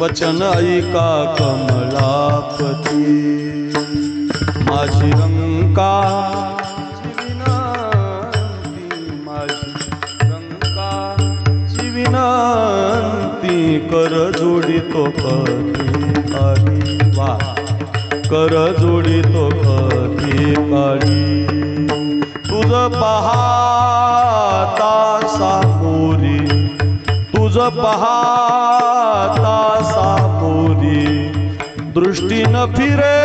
वचन ऐका कमलापती. माझी रंका माझी रंकाची विनंती कर जोडितो कधी काळी वा. कर जोडितो कधी काळी तुझ पहाता सापुरी तुझ पहाता दृष्टी न फिरे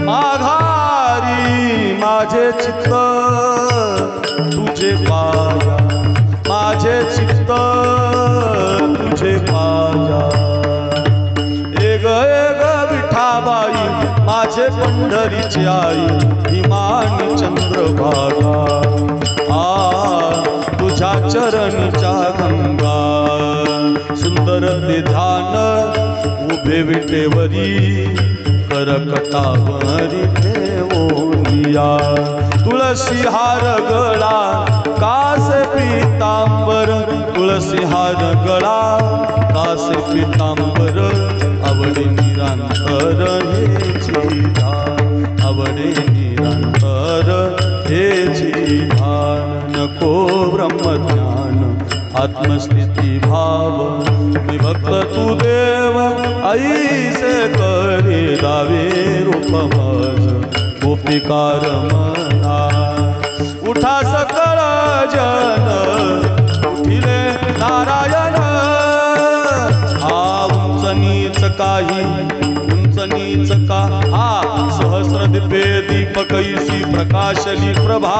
माघारी माझे चित्त. तुझे पाया माझे चित्त तुझे पाया. एग एग विठाबाई माझे पंढरीची आई चंद्र चंद्रभागा. आ तुझ्या चरणच्या गंगा. सुंदर ते ध्यान उभे विटेवरी करकटावरी ठेवोनिया. तुळसी हार गळा कास पितांबर? तुळसी हार गळा कास पितांबर? आवडे निरांतर हे जीवन आवडे निरांतर हे जीवन नको ब्रह्मज्ञान आत्मस्थिती भाव मी भक्त तू देव ऐसे करी दावे रूप मज गोपिकार मना उठा सकळ जन उठिले नारायण. हा उंच नीच काही उंच नीच का? हा सहस्र दिपे दीपकैसी प्रकाशली प्रभा.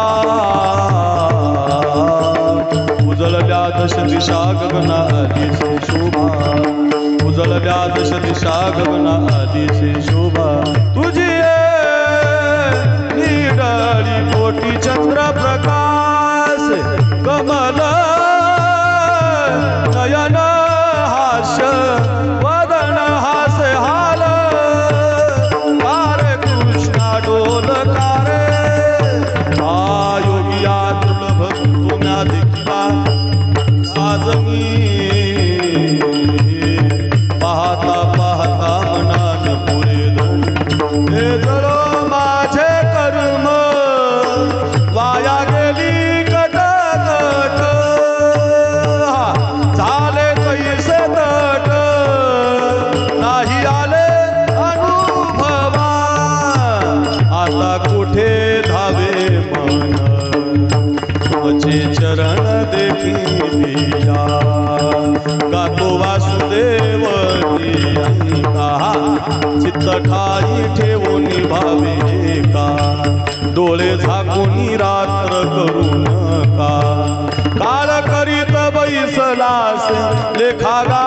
उजळल्या दश दिशा गगना आलीचे शोभा. उजळल्या दश दिशा गगना आलीचे शोभा. तुझी निडळी कोटी चंद्र प्रकाश. कमला आता कुठे धावे मन तुझे चरण देखिलिया गातो वासुदेव चित्त ठाई ठेवून भावे का? डोळे झाकून रात्र करू नका. काळ करीत बैसलास लेखागा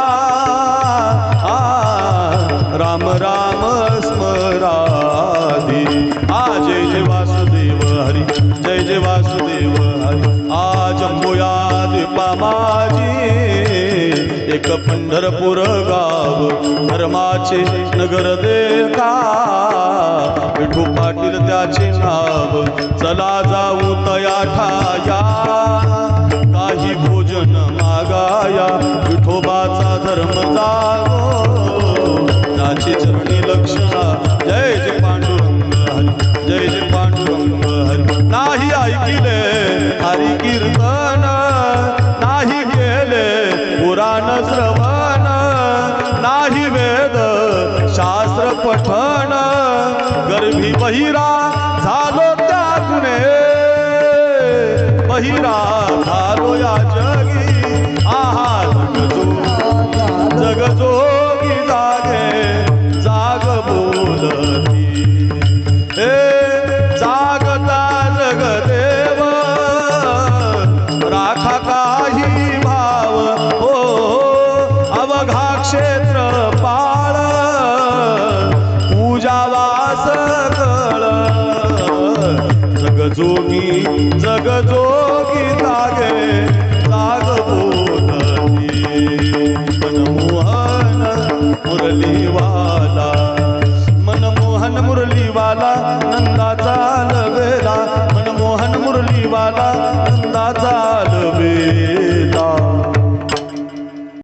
राम राम. कृपा माझी एक पंढरपूर गाव धर्माचे नगर देखा. विठू पाटील त्याचे नाव चला जाऊ तया ठाया. काही भोजन मागाया विठोबाचा धर्म जागो. त्याची चरणी लक्षणा जय जय पांडू. गर्भी बहिरा झालो त्या गुणे बहिरा झालो या जगी.